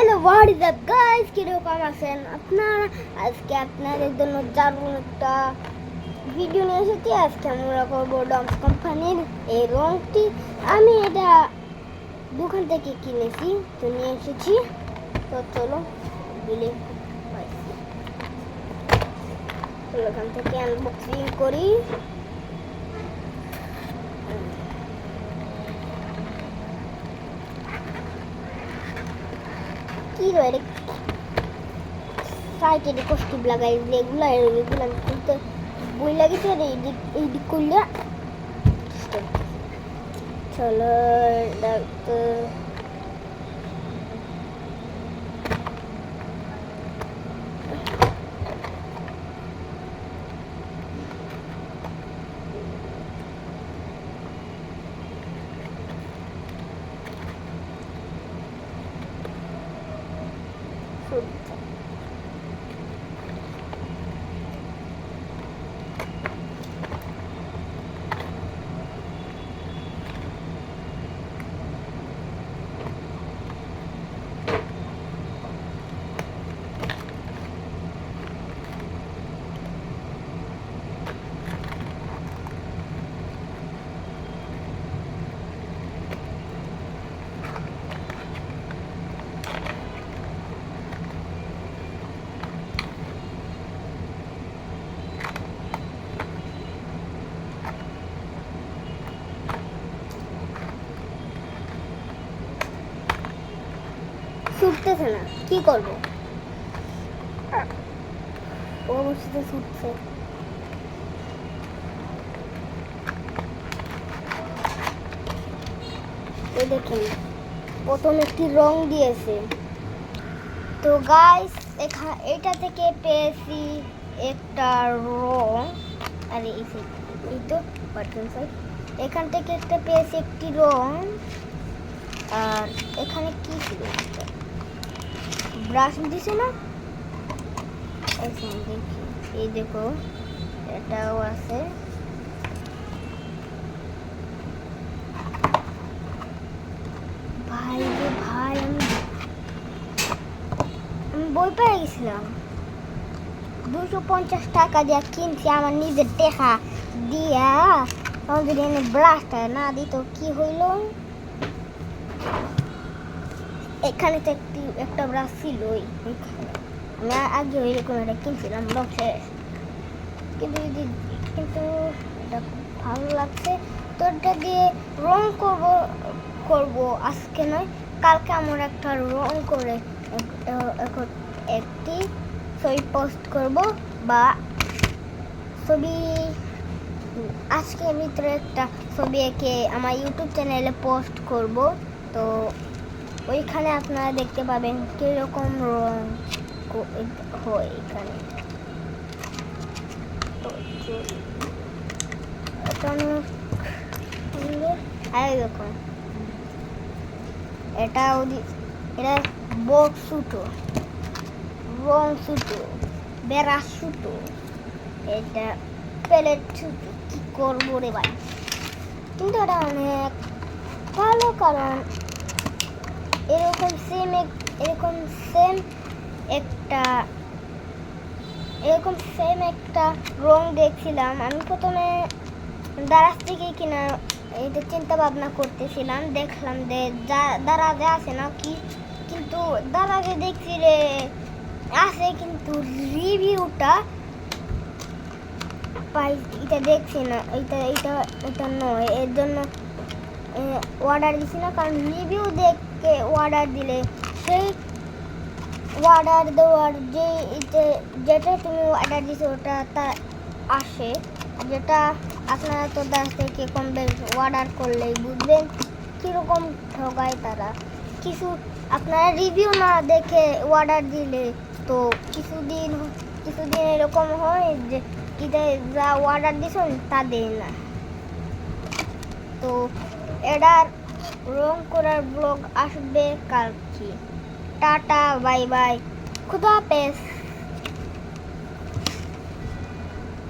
Hello what up guys কীরকম আছেন আপনারা আজকে আপনাদের জন্য দারুণ একটা ভিডিও নিয়ে এসেছি আজকে আমরা করব ডমস কোম্পানির এই রংটি আমি এটা দোকান থেকে কিনেছি তো নিয়ে এসেছি তো চলো বিলে এখান থেকে আনবক্সিং করি কি রয়ে সাইডে রে কষ্ট লাগাই এগুলো এগুলো কিন্তু বই লাগিয়েছে আর এই দিক এই দিক করলে চলো ডাক্তার ছুটতেছে না। কি করব? অবশ্যই ছুটছে এই প্রথম একটি রং দিয়েছে। তো গাইস এটা থেকে পেয়েছি একটা রং। আরে, এই এই তো বাটন সাইড এখান থেকে একটা পেয়েছি একটি রং। আর এখানে কি ছিল? ব্রাশ দিছে না? এই দেখি। দেখো, এটাও আছে। ভাই রে ভাই, আমি আমি বই পেয়ে গেছিলাম। দুশো পঞ্চাশ টাকা দিয়ে কিনছি, আমার নিজের টেকা দিয়া। যদি এনে ব্রাশটা না দিত, কি হইল? এখানে তো একটি, একটা ব্রাশ ছিল আমি আগে ওই রকম একটা কিনছিলাম শেষ কিন্তু যদি, কিন্তু এটা ভালো লাগছে। তো এটা দিয়ে রং করব করব। আজকে নয়, কালকে আমরা একটা রং করে একটি ছবি পোস্ট করব বা ছবি আজকের ভিতরে একটা ছবি এঁকে আমার ইউটিউব চ্যানেলে পোস্ট করব। তো ওইখানে আপনারা দেখতে পাবেন কীরকম রং হয় এখানে। তো এটা এটা বোট সুতো। রং সুতো, বেড়া সুতো। এটা প্লেট সুতো। কি করব রে ভাই? কিন্তু এটা অনেক ভালো কারণ এরকম সেম এরকম সেম একটা, এরকম সেম একটা রং দেখছিলাম। আমি প্রথমে দারাজ থেকে কিনা এটা চিন্তা ভাবনা করতেছিলাম, দেখলাম যে দারাজে আছে না কি, কিন্তু দারাজে দেখছি রে আছে, কিন্তু রিভিউটা পাই, এটা দেখছি না, এটা এটা এটা নয়। এর জন্য অর্ডার দিছি না, কারণ রিভিউ দেখে অর্ডার দিলে সেই অর্ডার দেওয়ার যে, যেটা তুমি অর্ডার দিছো ওটা তা আসে। যেটা আপনারা তো দাস থেকে কম বেশি অর্ডার করলেই বুঝবেন কীরকম ঠগায় তারা। কিছু আপনারা রিভিউ না দেখে অর্ডার দিলে তো কিছুদিন কিছুদিন এরকম হয় যে কিতে যা অর্ডার দিছেন তা দেয় না। তো এটার রং করার ব্লগ আসবে কালকে। টাটা বাই বাই খুদা হাফেজ।